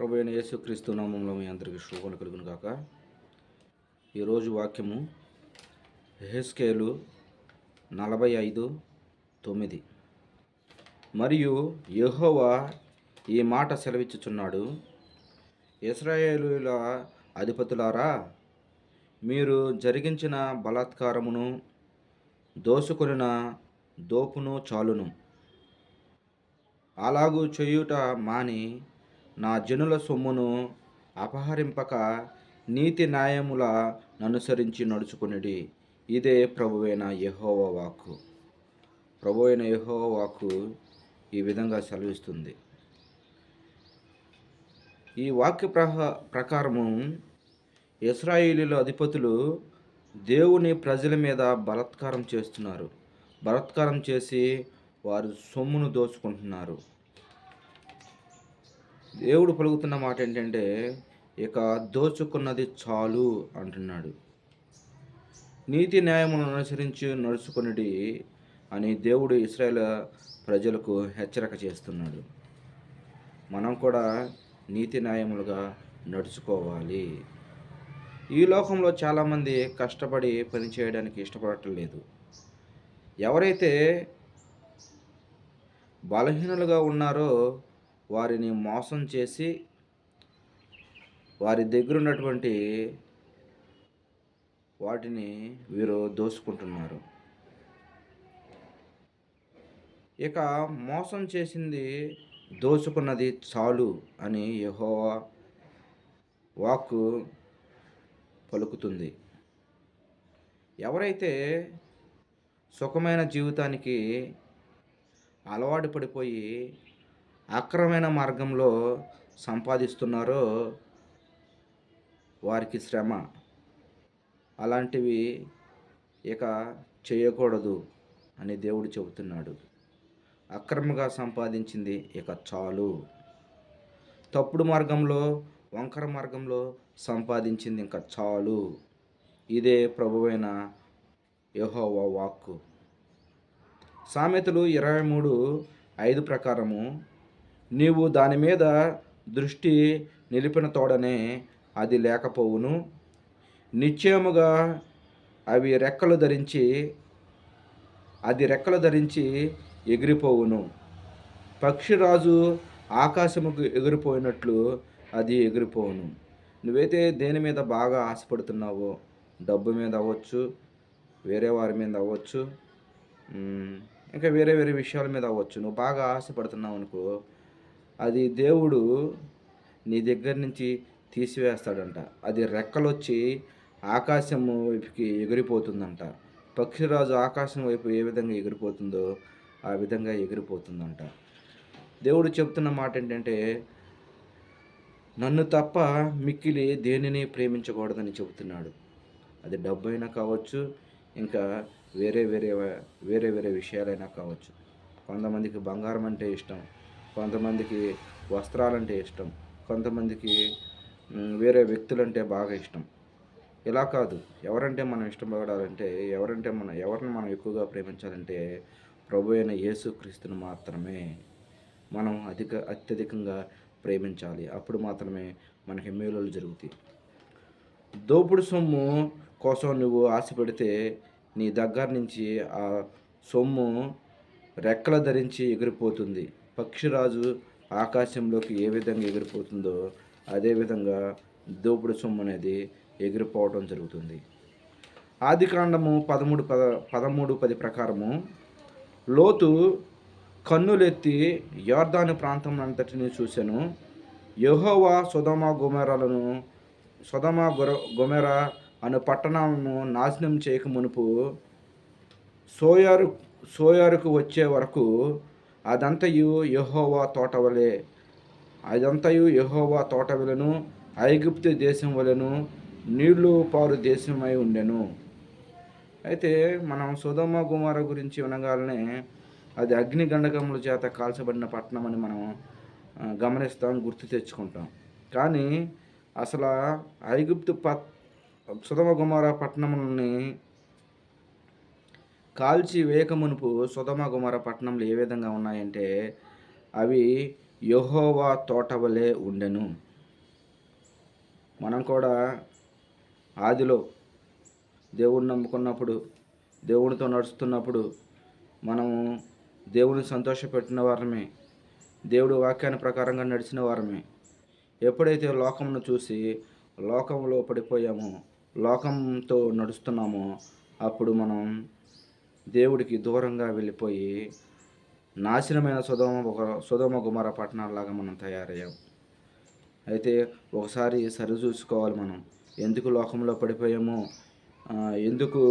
ప్రభు అయిన యేసుక్రీస్తు నామంలో మీ అందరికీ శుభాలు కలుగును కాక ఈరోజు వాక్యము హెస్కేలు నలభై ఐదు తొమ్మిది. మరియు యహోవా ఈ మాట సెలవిచ్చుచున్నాడు ఇస్రాయేలుల అధిపతులారా మీరు జరిగించిన బలాత్కారమును దోసుకొనిన దోపును చాలును. అలాగూ చేయుట మాని నా జనుల సొమ్మును అపహరింపక నీతి న్యాయముల ననుసరించి నడుచుకునిడి. ఇదే ప్రభువైన యహోవ వాక్కు. ప్రభు అయిన యహోవ వాక్కు ఈ విధంగా సెలవిస్తుంది. ఈ వాక్య ప్రహ ప్రకారము ఇస్రాయిలీల అధిపతులు దేవుని ప్రజల మీద బలాత్కారం చేస్తున్నారు. బలాత్కారం చేసి వారు సొమ్మును దోచుకుంటున్నారు. దేవుడు పలుకుతున్న మాట ఏంటంటే ఇక దోచుకున్నది చాలు అంటున్నాడు. నీతి న్యాయమును అనుసరించి నడుచుకునిడి అని దేవుడు ఇస్రాయేల్ ప్రజలకు హెచ్చరిక చేస్తున్నాడు. మనం కూడా నీతి న్యాయములుగా నడుచుకోవాలి. ఈ లోకంలో చాలామంది కష్టపడి పని చేయడానికి ఇష్టపడటం లేదు. ఎవరైతే బలహీనులుగా ఉన్నారో వారిని మోసం చేసి వారి దగ్గర ఉన్నటువంటి వాటిని వీరు దోసుకుంటున్నారు. ఇక మోసం చేసింది దోచుకున్నది చాలు అని యహోవా వాక్కు పలుకుతుంది. ఎవరైతే సుఖమైన జీవితానికి అలవాటు పడిపోయి అక్రమైన మార్గంలో సంపాదిస్తున్నారో వారికి శ్రమ. అలాంటివి ఇక చేయకూడదు అని దేవుడు చెబుతున్నాడు. అక్రమంగా సంపాదించింది ఇక చాలు. తప్పుడు మార్గంలో వంకర మార్గంలో సంపాదించింది ఇంకా చాలు. ఇదే ప్రభువైన యహోవా వాక్కు. సామెతలు ఇరవై మూడు ఐదు ప్రకారము నీవు దాని మీద దృష్టి నిలిపిన తోడనే అది లేకపోవును. నిశ్చయముగా అవి రెక్కలు ధరించి అది రెక్కలు ధరించి ఎగిరిపోవును. పక్షిరాజు ఆకాశముకు ఎగిరిపోయినట్లు అది ఎగిరిపోవును. నువ్వైతే దేని మీద బాగా ఆశపడుతున్నావో? డబ్బు మీద అవ్వచ్చు వేరే వారి మీద అవ్వచ్చు ఇంకా వేరే వేరే విషయాల మీద అవ్వచ్చు. నువ్వు బాగా ఆశపడుతున్నావు అనుకో అది దేవుడు నీ దగ్గర నుంచి తీసివేస్తాడంట. అది రెక్కలొచ్చి ఆకాశం వైపుకి ఎగిరిపోతుందంట. పక్షిరాజు ఆకాశం వైపు ఏ విధంగా ఎగిరిపోతుందో ఆ విధంగా ఎగిరిపోతుందంట. దేవుడు చెప్తున్న మాట ఏంటంటే నన్ను తప్ప మిక్కిలి దేనిని ప్రేమించకూడదని చెబుతున్నాడు. అది డబ్బు అయినా కావచ్చు ఇంకా వేరే వేరే వేరే వేరే విషయాలైనా కావచ్చు. కొంతమందికి బంగారం అంటే ఇష్టం. కొంతమందికి వస్త్రాలంటే ఇష్టం కొంతమందికి వేరే వ్యక్తులంటే బాగా ఇష్టం. ఇలా కాదు. ఎవరంటే మనం ఇష్టపడాలంటే ఎవరంటే మనం ఎవరిని మనం ఎక్కువగా ప్రేమించాలంటే ప్రభు అయిన యేసుక్రీస్తుని మాత్రమే మనం అధిక అత్యధికంగా ప్రేమించాలి. అప్పుడు మాత్రమే మనకి మేలులు జరుగుతాయి. దోపుడు సొమ్ము కోసం నువ్వు ఆశపడితే నీ దగ్గర నుంచి ఆ సొమ్ము రెక్కల ధరించి ఎగిరిపోతుంది. పక్షిరాజు ఆకాశంలోకి ఏ విధంగా ఎగిరిపోతుందో అదే విధంగా దోపుడు సొమ్ము అనేది ఎగిరిపోవడం జరుగుతుంది. ఆది కాండము పదమూడు పద పదమూడు పది ప్రకారము లోతు కన్నులెత్తి యోర్దాను ప్రాంతం అంతటిని చూశాను యహోవా సుధమ గుమెరలను సుధమ గుర గుమెర అను పట్టణాలను నాశనం చేయక మునుపు సోయారు సోయారుకు వచ్చే వరకు అదంతయు యహోవా తోట వలె అదంతయు యహోవా తోట వలెను ఐగుప్తు దేశం వలెను నీళ్ళు పారు దేశమై ఉండెను. అయితే మనం సుధమ కుమార గురించి వినగానే అది అగ్ని గండకముల చేత కాల్చబడిన పట్టణం అని మనం గమనిస్తాం గుర్తు తెచ్చుకుంటాం. కానీ అసలు ఐగుప్తు పట్ సుధమ కుమార పట్టణములని కాల్చి వేయకమునుపు సుధమ కుమార పట్టణంలో ఏ విధంగా ఉన్నాయంటే అవి యహోవా తోట వలె ఉండెను. మనం కూడా ఆదిలో దేవుడిని నమ్ముకున్నప్పుడు దేవునితో నడుస్తున్నప్పుడు మనము దేవుని సంతోషపెట్టిన వారమే దేవుడు వాక్యాన్ని ప్రకారంగా నడిచిన వారమే. ఎప్పుడైతే లోకంను చూసి లోకంలో పడిపోయామో లోకంతో నడుస్తున్నామో అప్పుడు మనం దేవుడికి దూరంగా వెళ్ళిపోయి నాశనమైన సుధమ ఒక సుధమ గుమర మనం తయారయ్యాం. అయితే ఒకసారి సరిచూసుకోవాలి మనం. ఎందుకు లోకంలో పడిపోయామో ఎందుకు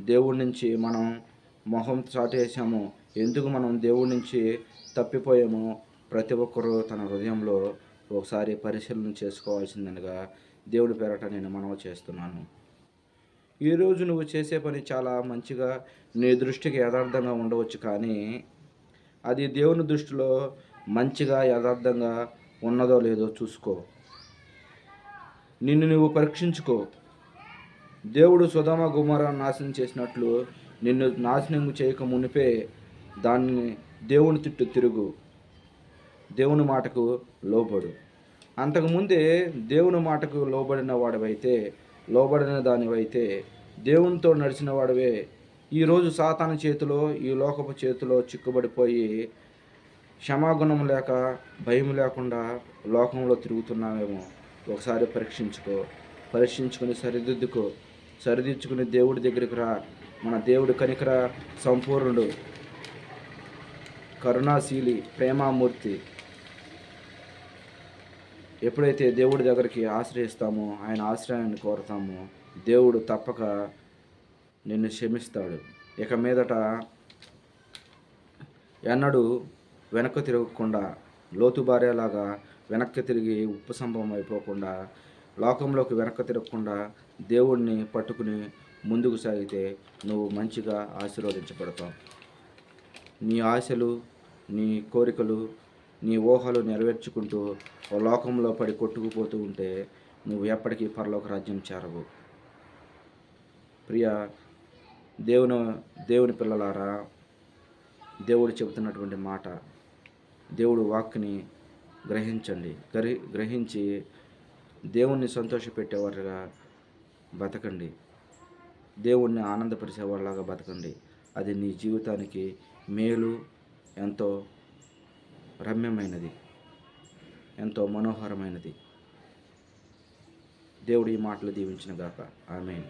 దేవుడి నుంచి మనం మొహం చాటేసామో ఎందుకు మనం దేవుడి నుంచి తప్పిపోయామో ప్రతి ఒక్కరూ తన హృదయంలో ఒకసారి పరిశీలన చేసుకోవాల్సిందనగా దేవుడి పేరట నేను మనవ చేస్తున్నాను. ఈరోజు నువ్వు చేసే పని చాలా మంచిగా నీ దృష్టికి యథార్థంగా ఉండవచ్చు కానీ అది దేవుని దృష్టిలో మంచిగా యథార్థంగా ఉన్నదో లేదో చూసుకో. నిన్ను నువ్వు పరీక్షించుకో. దేవుడు సుధమ గుమర నాశనం చేసినట్లు నిన్ను నాశనం చేయక మునిపే దాన్ని దేవుని తిట్టు తిరుగు. దేవుని మాటకు లోబడు. అంతకుముందే దేవుని మాటకు లోబడిన వాడవైతే లోబడిన దానివైతే దేవునితో నడిచిన వాడివే. ఈరోజు సాతాను చేతిలో ఈ లోకపు చేతిలో చిక్కుబడిపోయి క్షమాగుణం లేక భయం లేకుండా లోకంలో తిరుగుతున్నామేమో ఒకసారి పరీక్షించుకో. పరీక్షించుకుని సరిదిద్దుకో. సరిదిద్దుకుని దేవుడి దగ్గరికి రా. మన దేవుడు కనికర సంపూర్ణుడు కరుణాశీలి ప్రేమామూర్తి. ఎప్పుడైతే దేవుడి దగ్గరికి ఆశ్రయిస్తామో ఆయన ఆశ్రయాన్ని కోరుతామో దేవుడు తప్పక నిన్ను క్షమిస్తాడు. ఇక మీదట ఎన్నడూ వెనక్కి తిరగకుండా లోతు భార్యలాగా వెనక్కి తిరిగి ఉపసంభవం అయిపోకుండా లోకంలోకి వెనక్కి తిరగకుండా దేవుణ్ణి పట్టుకుని ముందుకు సాగితే నువ్వు మంచిగా ఆశీర్వదించబడతావు. నీ ఆశలు నీ కోరికలు నీ ఊహలు నెరవేర్చుకుంటూ లోకంలో పడి కొట్టుకుపోతూ ఉంటే నువ్వు ఎప్పటికీ పరలోక రాజ్యం చేరవు. ప్రియ దేవుని దేవుని పిల్లలారా దేవుడు చెబుతున్నటువంటి మాట దేవుడు వాక్ని గ్రహించండి. గ్రహి గ్రహించి దేవుణ్ణి సంతోషపెట్టేవారుగా బతకండి. దేవుణ్ణి ఆనందపరిచేవాళ్ళలాగా బతకండి. అది నీ జీవితానికి మేలు ఎంతో రమ్యమైనది. ఎంతో మనోహరమైనది. దేవుడు ఈ మాటలు దీవించిన గాక. ఆమె